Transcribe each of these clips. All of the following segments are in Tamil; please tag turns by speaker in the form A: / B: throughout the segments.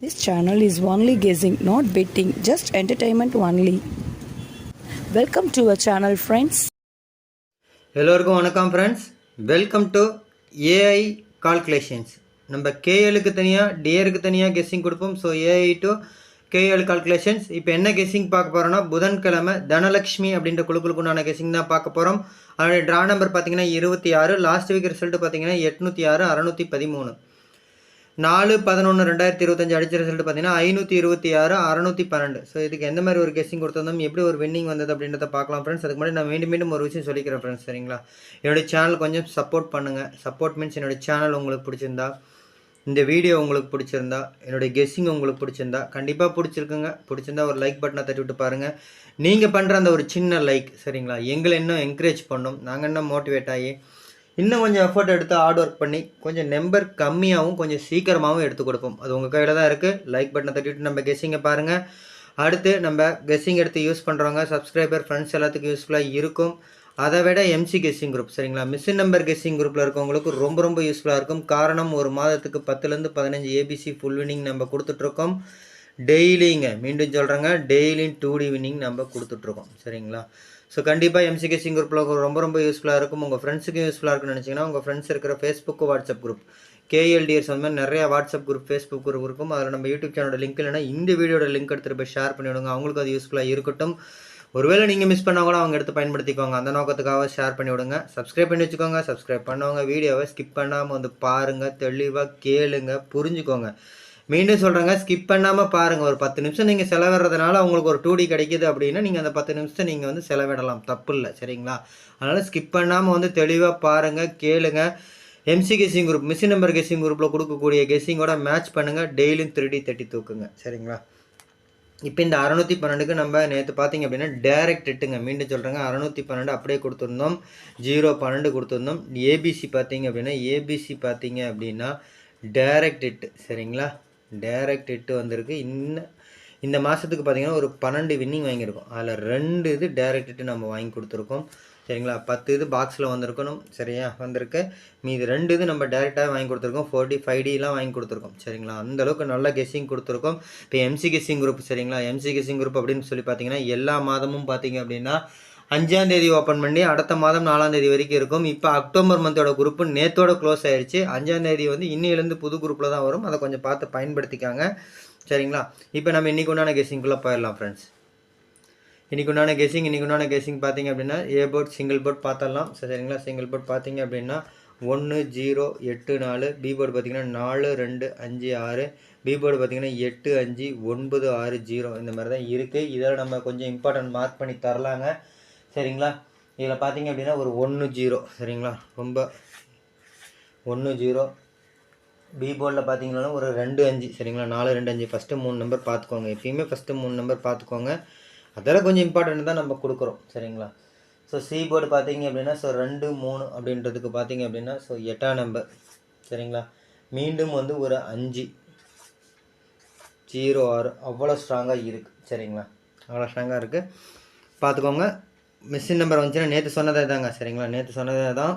A: This channel is only guessing, not betting, just entertainment only. Welcome to our channel friends.
B: எல்லோருக்கும் வணக்கம் friends welcome to AI calculations நம்ம கேஎலுக்கு தனியாக டிஏருக்கு தனியாக கெஸ்ஸிங் கொடுப்போம். So AI to KL calculations இப்போ என்ன கெஸ்ஸிங் பார்க்க போகிறோம்னா புதன்கிழமை தனலக்ஷ்மி அப்படின்ற குழுக்களுக்கு உண்டான கெஸ்ஸிங் தான் பார்க்க போகிறோம் அதோடைய ட்ரா நம்பர் பார்த்தீங்கன்னா இருபத்தி ஆறு லாஸ்ட் வீக் ரிசல்ட் பார்த்தீங்கன்னா எட்நூற்றி ஆறு அறநூற்றி பதிமூணு. நாலு பதினொன்று ரெண்டாயிரத்தி இருபத்தஞ்சு அடிச்ச ரிசல்ட் பார்த்தீங்கன்னா ஐநூற்றி இருபத்தி ஆறு அறநூற்றி பன்னெண்டு. ஸோ இதுக்கு எந்த மாதிரி ஒரு கெஸ்ஸிங் கொடுத்திருந்தோம்? எப்படி ஒரு வின்னிங் வந்தது அப்படின்றத பார்க்கலாம் ஃப்ரெண்ட்ஸ் அதுக்கு முன்னாடி நான் மீண்டும் மீண்டும் ஒரு விஷயம் சொல்லிக்கிறேன் ஃப்ரெண்ட்ஸ் சரிங்களா? என்னுடைய சேனல் கொஞ்சம் சப்போர்ட் பண்ணுங்கள் சப்போர்ட் மீன்ஸ் என்னுடைய சேனல் உங்களுக்கு பிடிச்சிருந்தா இந்த வீடியோ உங்களுக்கு பிடிச்சிருந்தா என்னுடைய கெஸ்ஸிங் உங்களுக்கு பிடிச்சிருந்தா கண்டிப்பாக பிடிச்சிருக்குங்க. பிடிச்சிருந்தா ஒரு லைக் பட்டனை தட்டி விட்டு பாருங்கள் நீங்கள் பண்ணுற அந்த ஒரு சின்ன லைக் சரிங்களா? எங்களை இன்னும் என்கரேஜ் பண்ணும். நாங்கள் இன்னும் மோட்டிவேட் ஆகி இன்னும் கொஞ்சம் எஃபர்ட் எடுத்து ஹார்ட் ஒர்க் பண்ணி கொஞ்சம் நம்பர் கம்மியாகவும் கொஞ்சம் சீக்கிரமாகவும் எடுத்து கொடுப்போம். அது உங்கள் கையில் தான் இருக்குது லைக் பட்டனை தட்டிவிட்டு நம்ம கெஸ்ஸிங்கை பாருங்கள் அடுத்து நம்ம கெஸ்ஸிங் எடுத்து யூஸ் பண்ணுறவங்க சப்ஸ்கிரைபர் ஃப்ரெண்ட்ஸ் எல்லாத்துக்கும் யூஸ்ஃபுல்லாக இருக்கும். அதை விட எம்சி கெஸ்ஸிங் குரூப் சரிங்களா? மிஷின் நம்பர் கெஸ்ஸிங் குரூப்பில் இருக்கவங்களுக்கு ரொம்ப ரொம்ப யூஸ்ஃபுல்லாக இருக்கும். காரணம் ஒரு மாதத்துக்கு பத்துலேருந்து பதினஞ்சு ஏபிசி ஃபுல் வினிங் நம்ம கொடுத்துட்ருக்கோம். டெய்லிங்க மீண்டும் சொல்கிறேங்க டெய்லியும் டூ டி வின்னிங் நம்ம கொடுத்துட்ருக்கோம் சரிங்களா? ஸோ கண்டிப்பாக எம்சிகே சிங் குரூப்பில் ரொம்ப ரொம்ப யூஸ்ஃபுல்லாக இருக்கும். உங்கள் ஃப்ரெண்ட்ஸுக்கும் யூஸ்ஃபுல்லாக இருக்குன்னு நினச்சிங்கன்னா உங்கள் ஃப்ரெண்ட்ஸ் இருக்கிற ஃபேஸ்புக்கு வாட்ஸ்அப் குரூப் கேஎல்டிஎஸ் அந்த மாதிரி நிறைய வாட்ஸ்அப் குரூப் ஃபேஸ்புக் குரூப் இருக்கும். அதில் நம்ம யூடியூப் சேனலோட லிங்க் இல்லைனா இந்த வீடியோட லிங்க் எடுத்துகிட்டு போய் ஷேர் பண்ணிவிடுங்க அவங்களுக்கு அது யூஸ்ஃபுல்லாக இருக்கட்டும். ஒருவேளை நீங்கள் மிஸ் பண்ணால் கூட அவங்க எடுத்து பயன்படுத்திக்கோங்க. அந்த நோக்கத்துக்காக ஷேர் பண்ணி விடுங்க. சப்ஸ்கிரைப் பண்ணி வச்சுக்கோங்க. சப்ஸ்கிரைப் பண்ணவங்க வீடியோவை ஸ்கிப் பண்ணாமல் வந்து பாருங்கள் தெளிவாக கேளுங்க புரிஞ்சுக்கோங்க. மீண்டும் சொல்கிறேங்க ஸ்கிப் பண்ணாமல் பாருங்கள் ஒரு பத்து நிமிஷம் நீங்கள் செலவிடுறதுனால உங்களுக்கு ஒரு டூ டி கிடைக்கிது அப்படின்னா நீங்கள் அந்த பத்து நிமிஷத்தை நீங்கள் வந்து செலவிடலாம். தப்பு இல்லை சரிங்களா? அதனால் ஸ்கிப் பண்ணாமல் வந்து தெளிவாக பாருங்கள் கேளுங்க. MC guessing group machine number guessing குரூப்பில் கொடுக்கக்கூடிய கெஸிங்கோட மேட்ச் பண்ணுங்கள் டெய்லியும் திருடி தட்டி தூக்குங்க சரிங்களா? இப்போ இந்த அறநூற்றி பன்னெண்டுக்கு நம்ம நேற்று பார்த்தீங்க அப்படின்னா டேரெக்ட் எட்டுங்க. மீண்டும் சொல்கிறேங்க அறநூற்றி பன்னெண்டு அப்படியே கொடுத்துருந்தோம். ஜீரோ பன்னெண்டு கொடுத்துருந்தோம். ஏபிசி பார்த்தீங்க அப்படின்னா ஏபிசி பார்த்தீங்க அப்படின்னா டேரெக்ட் எட்டு சரிங்களா? டேரக்ட் எட்டு வந்திருக்கு. இன்னும் இந்த மாதத்துக்கு பார்த்தீங்கன்னா ஒரு பன்னெண்டு வின்னிங் வாங்கியிருக்கோம். அதில் ரெண்டு இது டேரெக்ட் எட்டு நம்ம வாங்கி கொடுத்துருக்கோம். சரிங்களா? பத்து இது பாக்ஸில் வந்திருக்கணும். சரியா? வந்திருக்கு. மீது ரெண்டு இது நம்ம டேரெக்டாக வாங்கி கொடுத்துருக்கோம். ஃபோர்ட்டி ஃபைவ் டிலாம் வாங்கி கொடுத்துருக்கோம். சரிங்களா? அந்த அளவுக்கு நல்ல கெஸ்ஸிங் கொடுத்துருக்கோம். இப்போ எம்சி கெஸ்ஸிங் குரூப் சரிங்களா? எம்சி கெஸ்ஸிங் குரூப் அப்படின்னு சொல்லி பார்த்தீங்கன்னா எல்லா மாதமும் பார்த்தீங்க அப்படின்னா அஞ்சாம் தேதி ஓப்பன் பண்ணி அடுத்த மாதம் நாலாம் தேதி வரைக்கும் இருக்கும். இப்போ அக்டோபர் மந்தோட குரூப்பு நேத்தோட க்ளோஸ் ஆயிடுச்சு அஞ்சாம் தேதி வந்து இன்னிலேருந்து புது குரூப்பில் தான் வரும். அதை கொஞ்சம் பார்த்து பயன்படுத்திக்காங்க. சரிங்களா? இப்போ நம்ம இன்றைக்கு உண்டான கெஸிங்குள்ளே போயிடலாம் ஃப்ரெண்ட்ஸ் இன்றைக்கு உண்டான கெஸிங் இன்றைக்கு உண்டான கெஸிங் பார்த்தீங்க அப்படின்னா ஏ போர்ட் சிங்கிள் போர்ட் பார்த்தரலாம் சரிங்களா? சிங்கிள் போர்ட் பார்த்தீங்க அப்படின்னா ஒன்று ஜீரோ எட்டு நாலு பி போர்டு பார்த்தீங்கன்னா நாலு ரெண்டு அஞ்சு ஆறு பி போர்டு பார்த்தீங்கன்னா எட்டு அஞ்சு ஒன்பது ஆறு ஜீரோ இந்த மாதிரி தான் இருக்குது இதில் நம்ம கொஞ்சம் இம்பார்ட்டன்ட் மார்க் பண்ணி தரலாங்க. சரிங்களா? இதில் பார்த்தீங்க அப்படின்னா ஒரு ஒன்று ஜீரோ சரிங்களா? ரொம்ப ஒன்று ஜீரோ. பி போர்டில் பார்த்தீங்கன்னா ஒரு ரெண்டு அஞ்சு சரிங்களா? நாலு ரெண்டு அஞ்சு. ஃபஸ்ட்டு மூணு நம்பர் பார்த்துக்கோங்க எப்பயுமே ஃபஸ்ட்டு மூணு நம்பர் பார்த்துக்கோங்க அதெல்லாம் கொஞ்சம் இம்பார்ட்டன்ட் தான் நம்ம கொடுக்குறோம் சரிங்களா? ஸோ சி போர்டு பார்த்தீங்க அப்படின்னா ஸோ ரெண்டு மூணு அப்படின்றதுக்கு பார்த்தீங்க அப்படின்னா ஸோ எட்டாம் நம்பர் சரிங்களா? மீண்டும் வந்து ஒரு அஞ்சு ஜீரோ ஆறு. அவ்வளோ ஸ்ட்ராங்காக இருக்குது சரிங்களா? அவ்வளோ ஸ்ட்ராங்காக இருக்குது பார்த்துக்கோங்க மிஷின் நம்பர் வந்துச்சுன்னா நேற்று சொன்னதே தாங்க சரிங்களா? நேற்று சொன்னதே தான்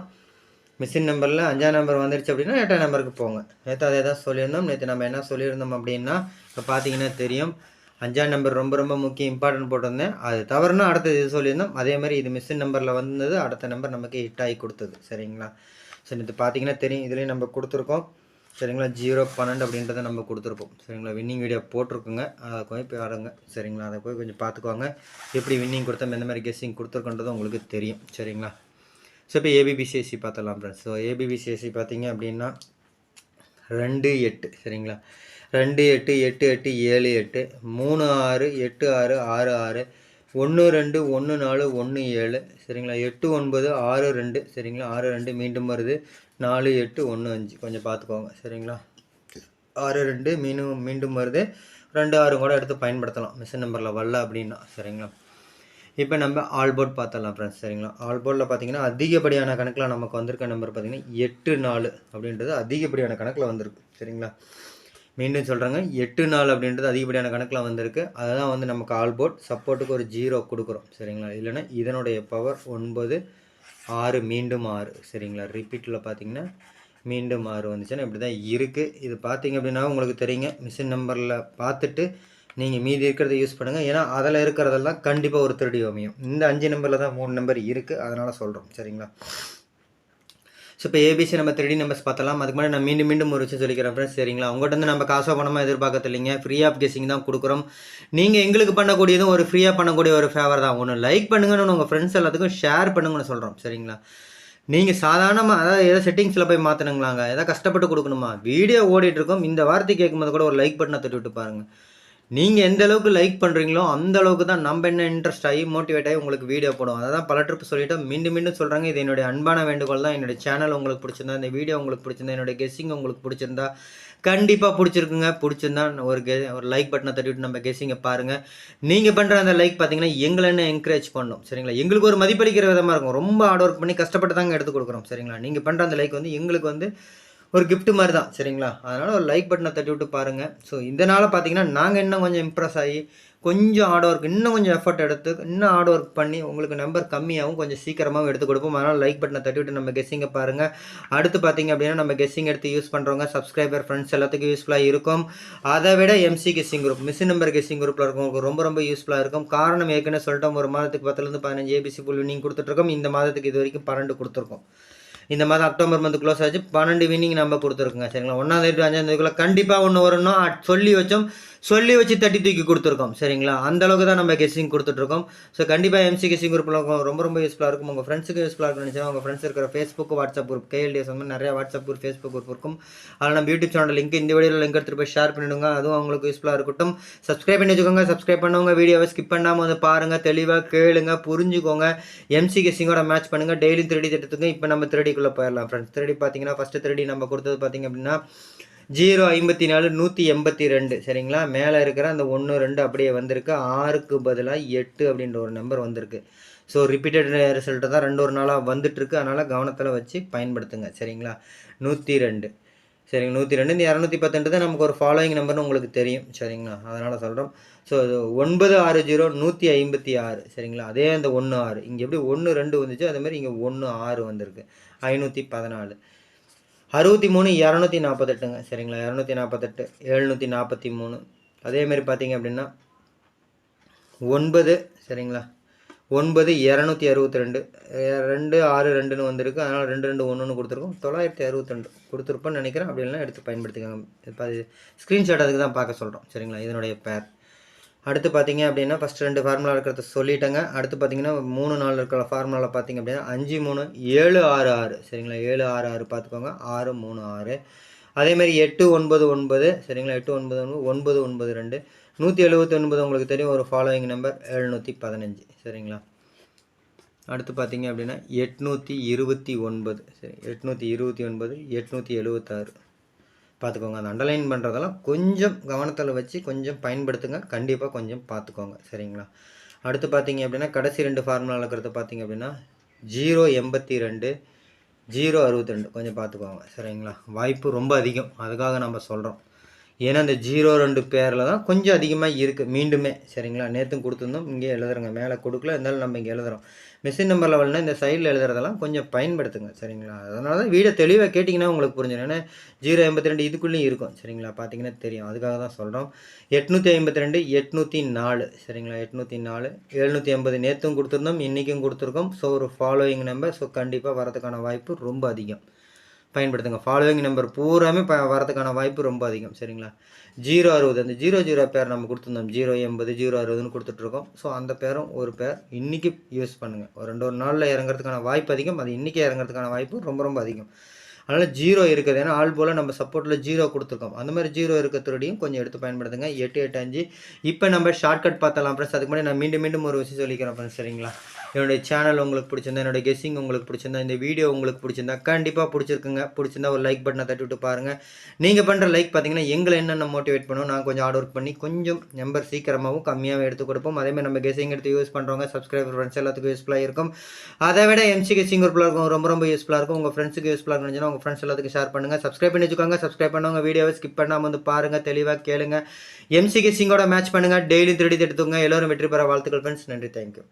B: மிஷின் நம்பரில் அஞ்சாம் நம்பர் வந்துருச்சு அப்படின்னா எட்டாம் நம்பருக்கு போங்க. நேற்று அதே தான் சொல்லியிருந்தோம். நேற்று நம்ம என்ன சொல்லியிருந்தோம் அப்படின்னா இப்போ பார்த்தீங்கன்னா தெரியும். அஞ்சாம் நம்பர் ரொம்ப ரொம்ப முக்கியம் இம்பார்ட்டன்ட் போட்டிருந்தேன். அது தவறுனா அடுத்தது இது சொல்லியிருந்தோம். அதே மாதிரி இது மிஷின் நம்பரில் வந்தது அடுத்த நம்பர் நமக்கு ஹிட் ஆகி கொடுத்தது சரிங்களா? சரி இது பார்த்தீங்கன்னா தெரியும். இதுலேயும் நம்ம கொடுத்துருக்கோம். சரிங்களா? ஜீரோ பன்னெண்டு அப்படின்றத நம்ம கொடுத்துருப்போம். சரிங்களா? வின்னிங் வீடியோ போட்டிருக்குங்க. அதை போய் பாருங்க சரிங்களா? அதை போய் கொஞ்சம் பார்த்துக்கோங்க. எப்படி வின்னிங் கொடுத்தோம் எந்த மாதிரி கெஸ்ஸிங் கொடுத்துருக்கன்றது உங்களுக்கு தெரியும். சரிங்களா? ஸோ இப்போ ஏபிபிசிஎஸ்சி பார்த்துடலாம் ஃப்ரெண்ட்ஸ் ஸோ ஏபிபிசிஎஸ்சி பார்த்தீங்க அப்படின்னா ரெண்டு எட்டு. சரிங்களா? ரெண்டு எட்டு எட்டு எட்டு ஏழு எட்டு. மூணு ஆறு எட்டு ஆறு ஆறு ஆறு. ஒன்று ரெண்டு ஒன்று நாலு ஒன்று ஏழு. சரிங்களா? எட்டு ஒன்பது ஆறு ரெண்டு. சரிங்களா? ஆறு ரெண்டு மீண்டும் வருது. நாலு எட்டு ஒன்று அஞ்சு. கொஞ்சம் பார்த்துக்கோங்க. சரிங்களா? ஆறு ரெண்டு மீண்டும் மீண்டும் வருது. ரெண்டு ஆறு கூட எடுத்து பயன்படுத்தலாம். மிஷின் நம்பரில் வரல அப்படின்னா. சரிங்களா? இப்போ நம்ம ஆல் போர்ட் பார்த்தலாம் ஃப்ரெண்ட்ஸ் சரிங்களா? ஆல் போர்டில் பார்த்தீங்கன்னா அதிகப்படியான கணக்கில் நமக்கு வந்திருக்க நம்பர் பார்த்தீங்கன்னா எட்டு நாலு அப்படின்றது அதிகப்படியான கணக்கில் வந்திருக்கு. சரிங்களா? மீண்டும் சொல்கிறேங்க எட்டு நாள் அப்படின்றது அதிகப்படியான கணக்கில் வந்திருக்கு. அதுதான் வந்து நமக்கு ஆல் போர்ட் சப்போர்ட்டுக்கு ஒரு ஜீரோ கொடுக்குறோம். சரிங்களா? இல்லைன்னா இதனுடைய பவர் ஒன்பது ஆறு மீண்டும் ஆறு. சரிங்களா? ரிப்பீட்டில் பார்த்தீங்கன்னா மீண்டும் ஆறு வந்துச்சுன்னா இப்படி தான் இருக்குது இது பார்த்தீங்க அப்படின்னா உங்களுக்கு தெரியுங்க. மிஷின் நம்பரில் பார்த்துட்டு நீங்கள் மீதி இருக்கிறத யூஸ் பண்ணுங்கள் ஏன்னா அதில் இருக்கிறதெல்லாம் கண்டிப்பாக ஒரு திருடி அமையும். இந்த அஞ்சு நம்பரில் தான் மூணு நம்பர் இருக்குது அதனால் சொல்கிறோம் சரிங்களா? ஸோ இப்போ ஏபிசி நம்ம த்ரீ நம்பர்ஸ் பார்த்தலாம் அதுக்கு முன்னாடி நான் மீண்டும் மீண்டும் ஒரு விஷயம் சொல்லிக்கிறேன் ஃப்ரெண்ட்ஸ் சரிங்களா? உங்கள்கிட்ட வந்து நம்ம காசோ பணமாக எதிர்பார்க்கறது இல்லைங்க. ஃப்ரீ ஆஃப் கெஸிங் தான் கொடுக்குறோம். நீங்கள் எங்களுக்கு பண்ணக்கூடியதும் ஒரு ஃப்ரீயாக பண்ணக்கூடிய ஒரு ஃபேவர் தான். ஒன்று லைக் பண்ணுங்கன்னு உங்கள் ஃப்ரெண்ட்ஸ் எல்லாத்துக்கும் ஷேர் பண்ணுங்கன்னு சொல்கிறோம் சரிங்களா? நீங்கள் சாதாரணமாக அதாவது ஏதோ செட்டிங்ஸில் போய் மாற்றணுங்களாங்க ஏதாவது கஷ்டப்பட்டு கொடுக்கணுமா? வீடியோ ஓடிட்டுருக்கோம் இந்த வார்த்தை கேட்கும்போது கூட ஒரு லைக் பட்டனை தட்டி விட்டு பாருங்கள் நீங்கள் எந்த அளவுக்கு லைக் பண்ணுறீங்களோ அந்த அளவுக்கு தான் நம்ம என்ன இன்ட்ரெஸ்ட் ஆகி மோட்டிவேட் ஆகி உங்களுக்கு வீடியோ போடும். அதை தான் பல ட்ரிப் சொல்லிவிட்டு மீண்டும் மீண்டும் சொல்கிறாங்க இது என்னுடைய அன்பான வேண்டுகோள் தான். என்னுடைய சேனல் உங்களுக்கு பிடிச்சிருந்தா இந்த வீடியோ உங்களுக்கு பிடிச்சிருந்தா என்னுடைய கெஸ்ஸிங் உங்களுக்கு பிடிச்சிருந்தா கண்டிப்பாக பிடிச்சிருக்குங்க. பிடிச்சிருந்தா ஒரு கெ ஒரு லைக் பட்டனை தட்டிவிட்டு நம்ம கெஸ்ஸிங்கை பாருங்கள் நீங்கள் பண்ணுற அந்த லைக் பார்த்தீங்கன்னா எங்களை என்ன என்கரேஜ் பண்ணும். சரிங்களா? எங்களுக்கு ஒரு மதிப்பளிக்கிற விதமாக இருக்கும். ரொம்ப ஹார்ட் ஒர்க் பண்ணி கஷ்டப்பட்டு தாங்க எடுத்து கொடுக்குறோம். சரிங்களா? நீங்கள் பண்ணுற அந்த லைக் வந்து எங்களுக்கு வந்து ஒரு கிஃப்ட் மாதிரி தான் சரிங்களா? அதனால் ஒரு லைக் பட்டனை தட்டி விட்டு பாருங்கள் ஸோ இதனால் பார்த்தீங்கன்னா நாங்கள் இன்னும் கொஞ்சம் இம்ப்ரெஸ் ஆகி கொஞ்சம் ஹார்ட் ஒர்க் இன்னும் கொஞ்சம் எஃபர்ட் எடுத்து இன்னும் ஹார்ட் ஒர்க் பண்ணி உங்களுக்கு நம்பர் கம்மியாகவும் கொஞ்சம் சீக்கிரமாகவும் எடுத்து கொடுப்போம். அதனால் லைக் பட்டனை தட்டி விட்டு நம்ம கெஸ்ஸிங்கை பாருங்கள் அடுத்து பார்த்தீங்க அப்படின்னா நம்ம கெஸ்ஸிங் எடுத்து யூஸ் பண்ணுறவங்க சப்ஸ்கிரைபர் ஃப்ரெண்ட்ஸ் எல்லாத்துக்கும் யூஸ்ஃபுல்லாக இருக்கும். அதை விட MC guessing group machine number guessing குரூப்பில் இருக்கவங்களுக்கு ரொம்ப ரொம்ப யூஸ்ஃபுல்லாக இருக்கும். காரணம் ஏற்கனவே சொல்லிட்டோம் ஒரு மாதத்துக்கு பத்துலேருந்து பதினஞ்சு ஏபிசி புல் வினிங் கொடுத்துட்ருக்கோம் இந்த மாதத்துக்கு இது வரைக்கும் பன்னெண்டு கொடுத்துருக்கோம். இந்த மாதம் அக்டோபர் மந்த் க்ளோஸ் ஆச்சு. பன்னெண்டு வினிங் நம்ம கொடுத்துருக்கோங்க. சரிங்களா? ஒன்றாம் தேதி அஞ்சாம் கண்டிப்பாக ஒன்று வரணும் சொல்லி வச்சோம். சொல்லி வச்சு தட்டி தூக்கி கொடுத்துருக்கோம். சரிங்களா? அந்த அளவுக்கு தான் நம்ம கெஸ்ஸிங் கொடுத்துட்ருக்கோம். ஸோ கண்டிப்பாக எம்சி கெஸ்ஸிங் குரூப்பில் ரொம்ப ரொம்ப யூஸ்ஃபுல்லாக இருக்கும். உங்கள் ஃப்ரெண்ட்ஸுக்கு யூஸ்ஃபுல்லாக இருக்கும்னு நினச்சா உங்கள் ஃப்ரெண்ட்ஸ் இருக்கிற ஃபேஸ்புக் வாட்ஸ்அப் குரூப் கேஎல்டிஎஸ் வந்து நிறைய வாட்ஸ்அப் குரூப் ஃபேஸ்புக் குரூப் இருக்கும். அதில் நம்ம யூடியூப் சேனல் லிங்க் இந்த வீடியோவில் லிங்க் எடுத்துகிட்டு போய் ஷேர் பண்ணிவிடுங்க அதுவும் அவங்களுக்கு யூஸ்ஃபுல்லாக இருக்கட்டும். சப்ஸ்கிரைப் பண்ணி வச்சுக்கோங்க. சப்ஸ்கிரைப் பண்ணவங்க வீடியோவை ஸ்கிப் பண்ணாமல் வந்து பாருங்கள் தெளிவாக கேளுங்க. புரிஞ்சுக்கோங்க. எம்சி கெஸ்ஸிங்கோட மேட்ச் பண்ணுங்கள் டெய்லி திருடி திட்டத்துக்கு. இப்போ நம்ம திருடிக்குள்ளே போயிடலாம் ஃப்ரெண்ட்ஸ் திருடி பார்த்தீங்கன்னா ஃபஸ்ட்டு திருடி நம்ம கொடுத்தது பார்த்தீங்க அப்படின்னா ஜீரோ ஐம்பத்தி நாலு நூற்றி எண்பத்தி ரெண்டு சரிங்களா? மேலே இருக்கிற அந்த ஒன்று ரெண்டு அப்படியே வந்திருக்கு. ஆறுக்கு பதிலாக எட்டு அப்படின்ற ஒரு நம்பர் வந்திருக்கு. ஸோ ரிப்பீட்டட் ரிசல்ட்டு தான் ரெண்டு ஒரு நாளாக வந்துட்டுருக்கு. அதனால் கவனத்தில் வச்சு பயன்படுத்துங்க. சரிங்களா? நூற்றி ரெண்டு சரிங்க நூற்றி ரெண்டு இந்த இரநூத்தி பத்துன்றது நமக்கு ஒரு ஃபாலோயிங் நம்பர்னு உங்களுக்கு தெரியும். சரிங்களா? அதனால் சொல்கிறோம் ஸோ ஒன்பது ஆறு ஜீரோ நூற்றி ஐம்பத்தி ஆறு. சரிங்களா? அதே அந்த ஒன்று ஆறு. இங்கே எப்படி ஒன்று ரெண்டு வந்துச்சு அதே மாதிரி இங்கே ஒன்று ஆறு வந்திருக்கு. ஐநூற்றி பதினாலு. அறுபத்தி மூணு இரநூத்தி நாற்பத்தெட்டுங்க. சரிங்களா? இரநூத்தி நாற்பத்தெட்டு எழுநூற்றி நாற்பத்தி மூணு. அதேமாரி பார்த்தீங்க அப்படின்னா ஒன்பது சரிங்களா? ஒன்பது இரநூத்தி அறுபத்தி ரெண்டு. ரெண்டு ஆறு ரெண்டுன்னு வந்திருக்கு. அதனால் ரெண்டு ரெண்டு ஒன்றுன்னு கொடுத்துருக்கோம். தொள்ளாயிரத்தி அறுபத்தி ரெண்டு. கொடுத்துருப்போன்னு நினைக்கிறேன். அப்படி இல்லைன்னா எடுத்து பயன்படுத்திக்கோங்க. இப்போ அது ஸ்க்ரீன்ஷாட் அதுக்கு தான் பார்க்க சொல்கிறோம் சரிங்களா? இதனுடைய பேர் அடுத்து பார்த்தீங்க அப்படின்னா ஃபஸ்ட் ரெண்டு ஃபார்முலா இருக்கிறத சொல்லிட்டேங்க. அடுத்து பார்த்தீங்கன்னா மூணு நாள் இருக்கிற ஃபார்முலாவில் பார்த்தீங்க அப்படின்னா அஞ்சு மூணு ஏழு ஆறு ஆறு. சரிங்களா? ஏழு ஆறு ஆறு பார்த்துக்கோங்க. ஆறு மூணு ஆறு. அதேமாதிரி எட்டு ஒன்பது ஒன்பது. சரிங்களா? எட்டு ஒன்பது ஒன்பது ஒன்பது ஒன்பது ரெண்டு. நூற்றி எழுபத்தி ஒன்பது உங்களுக்கு தெரியும். ஒரு ஃபாலோயிங் நம்பர் எழுநூற்றி பதினஞ்சு. சரிங்களா? அடுத்து பார்த்தீங்க அப்படின்னா எட்நூற்றி இருபத்தி ஒன்பது. சரி எட்நூற்றி இருபத்தி ஒன்பது எட்நூற்றி எழுபத்தாறு பார்த்துக்கோங்க. அந்த அண்டர்லைன் பண்ணுறதெல்லாம் கொஞ்சம் கவனத்தில் வச்சு கொஞ்சம் பயன்படுத்துங்க. கண்டிப்பாக கொஞ்சம் பார்த்துக்கோங்க. சரிங்களா? அடுத்து பார்த்தீங்க அப்படின்னா கடைசி ரெண்டு ஃபார்முலா இருக்கிறத பார்த்தீங்க அப்படின்னா ஜீரோ எண்பத்தி ரெண்டு ஜீரோ அறுபத்தி ரெண்டு. கொஞ்சம் பார்த்துக்கோங்க. சரிங்களா? வாய்ப்பு ரொம்ப அதிகம். அதுக்காக நம்ம சொல்கிறோம் ஏன்னா இந்த ஜீரோ ரெண்டு பேரில் தான் கொஞ்சம் அதிகமாக இருக்குது மீண்டுமே. சரிங்களா? நேற்றும் கொடுத்துருந்தோம். இங்கே எழுதுறங்க. மேலே கொடுக்கல. இருந்தாலும் நம்ம இங்கே எழுதுறோம். மிஷின் நம்பர் லெவல்னால் இந்த சைடில் எழுதுறதெல்லாம் கொஞ்சம் பயன்படுத்துங்க. சரிங்களா? அதனால தான் வீடை தெளிவாக கேட்டிங்கன்னா உங்களுக்கு புரிஞ்சிடும். ஏன்னா ஜீரோ எண்பத்தி ரெண்டு இதுக்குள்ளேயும் இருக்கும். சரிங்களா? பார்த்தீங்கன்னா தெரியும். அதுக்காக தான் சொல்கிறோம் எட்நூற்றி ஐம்பத்தி ரெண்டு எட்நூற்றி நாலு. சரிங்களா? எட்நூற்றி நாலு எழுநூற்றி ஐம்பது நேற்றும் கொடுத்துருந்தோம். இன்றைக்கும் கொடுத்துருக்கோம். ஸோ ஒரு ஃபாலோயிங் நம்பர் ஸோ கண்டிப்பாக வரதுக்கான வாய்ப்பு ரொம்ப அதிகம். பயன்படுத்துங்க. ஃபாலோவிங் நம்பர் பூராமே ப வரதுக்கான வாய்ப்பு ரொம்ப அதிகம். சரிங்களா? ஜீரோ அறுபது. அந்த ஜீரோ ஜீரோ பேர் நம்ம கொடுத்துருந்தோம். ஜீரோ எண்பது ஜீரோ அறுபதுன்னு கொடுத்துட்ருக்கோம். ஸோ அந்த பேரும் ஒரு பேர் இன்றைக்கி யூஸ் பண்ணுங்கள் ஒரு ரெண்டு ஒரு நாளில் இறங்குறதுக்கான வாய்ப்பு அதிகம். அது இன்றைக்கி இறங்குறதுக்கான வாய்ப்பு ரொம்ப ரொம்ப அதிகம். அதனால் ஜீரோ இருக்குது. ஏன்னா ஆள் போல் நம்ம சப்போர்ட்டில் ஜீரோ கொடுத்துருக்கோம். அந்த மாதிரி ஜீரோ இருக்கிறதுடையும் கொஞ்சம் எடுத்து பயன்படுத்துங்க. எட்டு எட்டு அஞ்சு. இப்போ நம்ம ஷார்ட்கட் பார்த்தலாம் ஃப்ரெண்ட்ஸ் அதுக்கு முன்னாடி நான் மீண்டும் மீண்டும் ஒரு விஷயம் சொல்லிக்கிறேன் ஃப்ரெண்ட்ஸ் சரிங்களா? என்னுடைய சேனல் உங்களுக்கு பிடிச்சிருந்தா என்னோடய கெஸ்ஸிங் உங்களுக்கு பிடிச்சிருந்தா இந்த வீடியோ உங்களுக்கு பிடிச்சிருந்தா கண்டிப்பாக பிடிச்சிருக்குங்க. பிடிச்சிருந்தா ஒரு லைக் பட்டனை தட்டி விட்டு பாருங்கள் நீங்கள் பண்ணுற லைக் பார்த்தீங்கன்னா எங்களை என்னென்ன மோட்டிவேட் பண்ணுவோம் நான் கொஞ்சம் ஹார்ட் ஒர்க் பண்ணி கொஞ்சம் நம்பர் சீக்கிரமாகவும் கம்மியாகவும் எடுத்து கொடுப்போம். அதேமாதிரி நம்ம கெஸ்ஸிங் எடுத்து யூஸ் பண்ணுறவங்க சப்ஸ்கிரைபர் ஃப்ரெண்ட்ஸ் எல்லாத்துக்கும் யூஸ்ஃபுல்லாக இருக்கும். அதை விட எம்சி கெஸ்ஸிங் குரூப்பில் இருக்கும் ரொம்ப ரொம்ப யூஸ்ஃபுல்லாக இருக்கும். உங்கள் ஃப்ரெண்ட்ஸுக்கு யூஸ்ஃபுல்லாக இருந்துச்சுன்னா உங்கள் ஃப்ரெண்ட்ஸ் எல்லாத்துக்கும் ஷேர் பண்ணுங்கள் சப்ஸ்கிரைப் பண்ணி வச்சுக்கோங்க. சப்ஸ்கிரைப் பண்ணவங்க வீடியோவை ஸ்கிப் பண்ணாமல் வந்து பாருங்கள் தெளிவாக கேளுங்க. எம்சி கெஸ்ஸிங்கோட மேட்ச் பண்ணுங்கள் டெய்லி திருடி எடுத்துங்க எல்லோரும் வெற்றி பெற வாழ்த்துக்கள் ஃப்ரெண்ட்ஸ் நன்றி. தேங்க்யூ